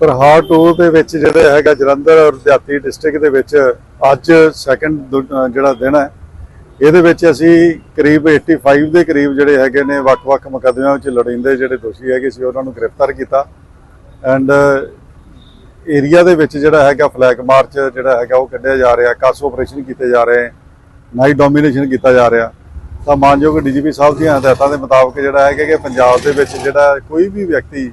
ਪ੍ਰਹਾਰ tour ਦੇ ਵਿੱਚ ਜਿਹੜੇ ਹੈਗਾ ਜਲੰਧਰ ਔਰ ਦਿਹਾਤੀ ਡਿਸਟ੍ਰਿਕਟ ਦੇ ਵਿੱਚ ਅੱਜ ਸੈਕੰਡ ਜਿਹੜਾ ਦਿਨ ਹੈ, ਇਹਦੇ ਵਿੱਚ ਅਸੀਂ ਕਰੀਬ 85 ਦੇ ਕਰੀਬ ਜਿਹੜੇ ਹੈਗੇ ਨੇ ਵੱਖ-ਵੱਖ ਮੁਕੱਦਮਿਆਂ ਵਿੱਚ ਲੜਿੰਦੇ ਜਿਹੜੇ ਦੋਸ਼ੀ ਹੈਗੇ ਸੀ, ਉਹਨਾਂ ਨੂੰ ਗ੍ਰਿਫਤਾਰ ਕੀਤਾ। ਐਂਡ ਏਰੀਆ ਦੇ ਵਿੱਚ ਜਿਹੜਾ ਹੈਗਾ ਫਲੈਗ ਮਾਰਚ ਜਿਹੜਾ ਹੈਗਾ ਉਹ ਕੱਢਿਆ ਜਾ ਰਿਹਾ ਕਾਸ ਆਪਰੇਸ਼ਨ ਕੀਤੇ ਜਾ ਰਹੇ ਨਾਈਟ ਡੋਮੀਨੇਸ਼ਨ ਕੀਤਾ ਜਾ ਰਿਹਾ। ਤਾਂ ਮਾਨਯੋਗ ਡੀਜੀਪੀ ਸਾਹਿਬ ਦੀਆਂ ਹਦਾਇਤਾਂ ਦੇ ਮੁਤਾਬਕ ਜਿਹੜਾ ਹੈਗਾ ਕਿ ਪੰਜਾਬ ਦੇ ਵਿੱਚ ਜਿਹੜਾ ਕੋਈ ਵੀ ਵਿਅਕਤੀ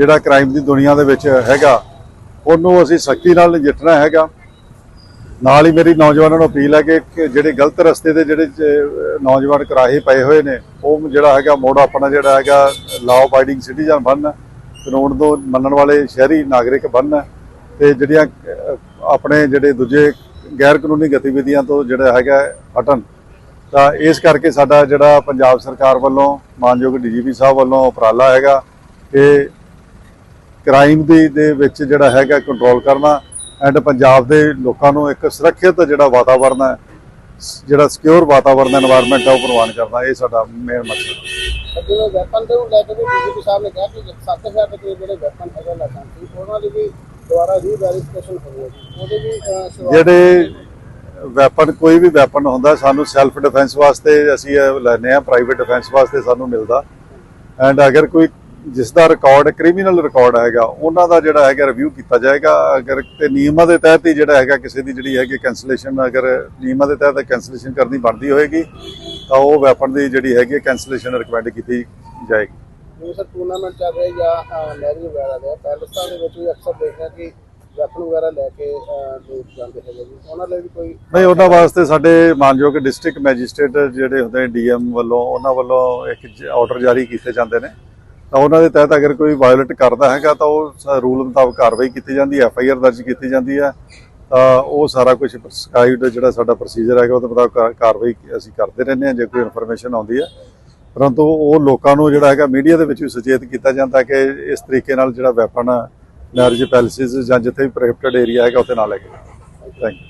ਜਿਹੜਾ ਕ੍ਰਾਈਮ ਦੀ ਦੁਨੀਆ ਦੇ ਵਿੱਚ ਹੈਗਾ, ਉਹਨੂੰ ਅਸੀਂ ਸਖਤੀ ਨਾਲ ਨਜਿੱਠਣਾ ਹੈਗਾ। ਨਾਲ ਹੀ ਮੇਰੀ ਨੌਜਵਾਨਾਂ ਨੂੰ ਅਪੀਲ ਹੈ ਕਿ ਕਿ ਜਿਹੜੇ ਗਲਤ ਰਸਤੇ ਤੇ ਜਿਹੜੇ ਨੌਜਵਾਨ ਕਰਾਹੇ ਪਏ ਹੋਏ ਨੇ, ਉਹ ਜਿਹੜਾ ਹੈਗਾ ਮੋੜ ਆਪਣਾ ਜਿਹੜਾ ਹੈਗਾ ਲਾਅ ਅਬਾਈਡਿੰਗ ਸਿਟੀਜ਼ਨ ਬਣਨ, ਕਾਨੂੰਨ ਤੋਂ ਮੰਨਣ ਵਾਲੇ ਸ਼ਹਿਰੀ ਨਾਗਰਿਕ ਬਣਨ ਤੇ ਜਿਹੜੀਆਂ ਆਪਣੇ ਜਿਹੜੇ ਦੂਜੇ ਗੈਰ ਕਾਨੂੰਨੀ ਗਤੀਵਿਧੀਆਂ ਤੋਂ ਜਿਹੜਾ ਹੈਗਾ ਹਟਣ। ਤਾਂ ਇਸ ਕਰਕੇ ਸਾਡਾ ਜਿਹੜਾ ਪੰਜਾਬ ਸਰਕਾਰ ਵੱਲੋਂ, ਮਾਨਯੋਗ ਡੀਜੀਪੀ ਸਾਹਿਬ ਵੱਲੋਂ ਉਪਰਾਲਾ ਹੈਗਾ ਕਿ ਕ੍ਰਾਈਮ ਦੀ ਦੇ ਵਿੱਚ ਜਿਹੜਾ ਹੈਗਾ ਕੰਟਰੋਲ ਕਰਨਾ ਐਂਡ ਪੰਜਾਬ ਦੇ ਲੋਕਾਂ ਨੂੰ ਇੱਕ ਸੁਰੱਖਿਅਤ ਜਿਹੜਾ ਵਾਤਾਵਰਨ ਹੈ ਜਿਹੜਾ ਸਿਕਿਉਰ ਵਾਤਾਵਰਨ এনवायरमेंट ਹੈ ਉਹ ਪ੍ਰਵਾਨ ਕਰਨਾ ਇਹ ਸਾਡਾ ਮੇਨ ਮਕਸਦ ਹੈ ਜਿਹੜੇ ਵੈਪਨ ਜਿਹੜੇ ਵੈਪਨ ਕੋਈ ਵੀ ਵੈਪਨ ਹੁੰਦਾ ਸਾਨੂੰ ਸੈਲਫ ਡਿਫੈਂਸ ਵਾਸਤੇ ਅਸੀਂ ਲੈਨੇ ਆ ਪ੍ਰਾਈਵੇਟ ਡਿਫੈਂਸ ਵਾਸਤੇ ਸਾਨੂੰ ਮਿਲਦਾ। ਐਂਡ ਅਗਰ ਕੋਈ ਜਿਸ ਦਾ ਰਿਕਾਰਡ ਕ੍ਰਿਮੀਨਲ ਰਿਕਾਰਡ ਹੈਗਾ ਉਹਨਾਂ ਦਾ ਜਿਹੜਾ ਹੈਗਾ ਰਿਵਿਊ ਕੀਤਾ ਜਾਏਗਾ। ਅਗਰ ਤੇ ਨਿਯਮਾਂ ਦੇ ਤਹਿਤ ਹੀ ਜਿਹੜਾ ਹੈਗਾ ਕਿਸੇ ਦੀ ਜਿਹੜੀ ਹੈਗੀ ਕੈਂਸਲੇਸ਼ਨ ਅਗਰ ਨਿਯਮਾਂ ਦੇ ਤਹਿਤ ਕੈਂਸਲੇਸ਼ਨ ਕਰਨੀ ਬਣਦੀ ਹੋਏਗੀ ਤਾਂ ਉਹ ਵੈਪਨ ਦੀ ਜਿਹੜੀ ਹੈਗੀ ਕੈਂਸਲੇਸ਼ਨ ਰਿਕਮੈਂਡ ਕੀਤੀ ਜਾਏਗੀ। ਜਿਵੇਂ ਸਰ ਟੂਰਨਾਮੈਂਟ ਚੱਲ ਰਿਹਾ ਜਾਂ ਮੈਰਿਜ ਵਗੈਰਾ ਦੇ ਪੈਲਸਤਾਨ ਦੇ ਵਿੱਚ ਵੀ ਅਕਸਰ ਦੇਖਦੇ ਹਾਂ ਕਿ ਵੈਪਨ ਵਗੈਰਾ ਲੈ ਕੇ ਲੋਕ ਜਾਂਦੇ ਹੈਗੇ ਜੀ। ਉਹਨਾਂ ਲਈ ਵੀ ਕੋਈ ਨਹੀਂ ਉਹਨਾਂ ਵਾਸਤੇ ਸਾਡੇ ਮਾਨਯੋਗ ਡਿਸਟ੍ਰਿਕਟ ਮੈਜਿਸਟ੍ਰੇਟ ਜਿਹੜੇ ਹੁੰਦੇ ਨੇ ਡੀਐਮ ਵੱਲੋਂ ਉਹਨਾਂ ਵੱਲੋਂ ਇੱਕ ਆਰਡਰ ਜਾਰੀ ਕੀਤੇ ਜਾਂਦੇ ਨੇ। ਤਾਂ ਉਹਨਾਂ ਦੇ ਤਹਿਤ ਅਗਰ ਕੋਈ ਵਾਇਓਲੇਟ ਕਰਦਾ ਹੈਗਾ ਤਾਂ ਉਹ ਰੂਲ ਮੁਤਾਬਕ ਕਾਰਵਾਈ ਕੀਤੀ ਜਾਂਦੀ ਹੈ ਆਰ ਦਰਜ ਕੀਤੀ ਜਾਂਦੀ ਹੈ, ਤਾਂ ਉਹ ਸਾਰਾ ਕੁਝ ਪ੍ਰਸਕ੍ਰਾਈਬਡ ਜਿਹੜਾ ਸਾਡਾ ਪ੍ਰੋਸੀਜਰ ਹੈਗਾ ਉਹਦੇ ਮੁਤਾਬਕ ਕਾਰਵਾਈ ਅਸੀਂ ਕਰਦੇ ਰਹਿੰਦੇ ਹਾਂ ਜੇ ਕੋਈ ਇਨਫੋਰਮੇਸ਼ਨ ਆਉਂਦੀ ਹੈ। ਪਰੰਤੂ ਉਹ ਲੋਕਾਂ ਨੂੰ ਜਿਹੜਾ ਹੈਗਾ ਮੀਡੀਆ ਦੇ ਵਿੱਚ ਵੀ ਸੁਚੇਤ ਕੀਤਾ ਜਾਂਦਾ ਕਿ ਇਸ ਤਰੀਕੇ ਨਾਲ ਜਿਹੜਾ ਵੈਪਨ ਮੈਰਿਜ ਪੈਲਸਿਸ ਜਾਂ ਜਿੱਥੇ ਵੀ ਪ੍ਰੋਹਿਬਿਟਡ ਏਰੀਆ ਹੈਗਾ ਉੱਥੇ ਨਾ ਲੈ ਕੇ ਥੈਂਕ ਯੂ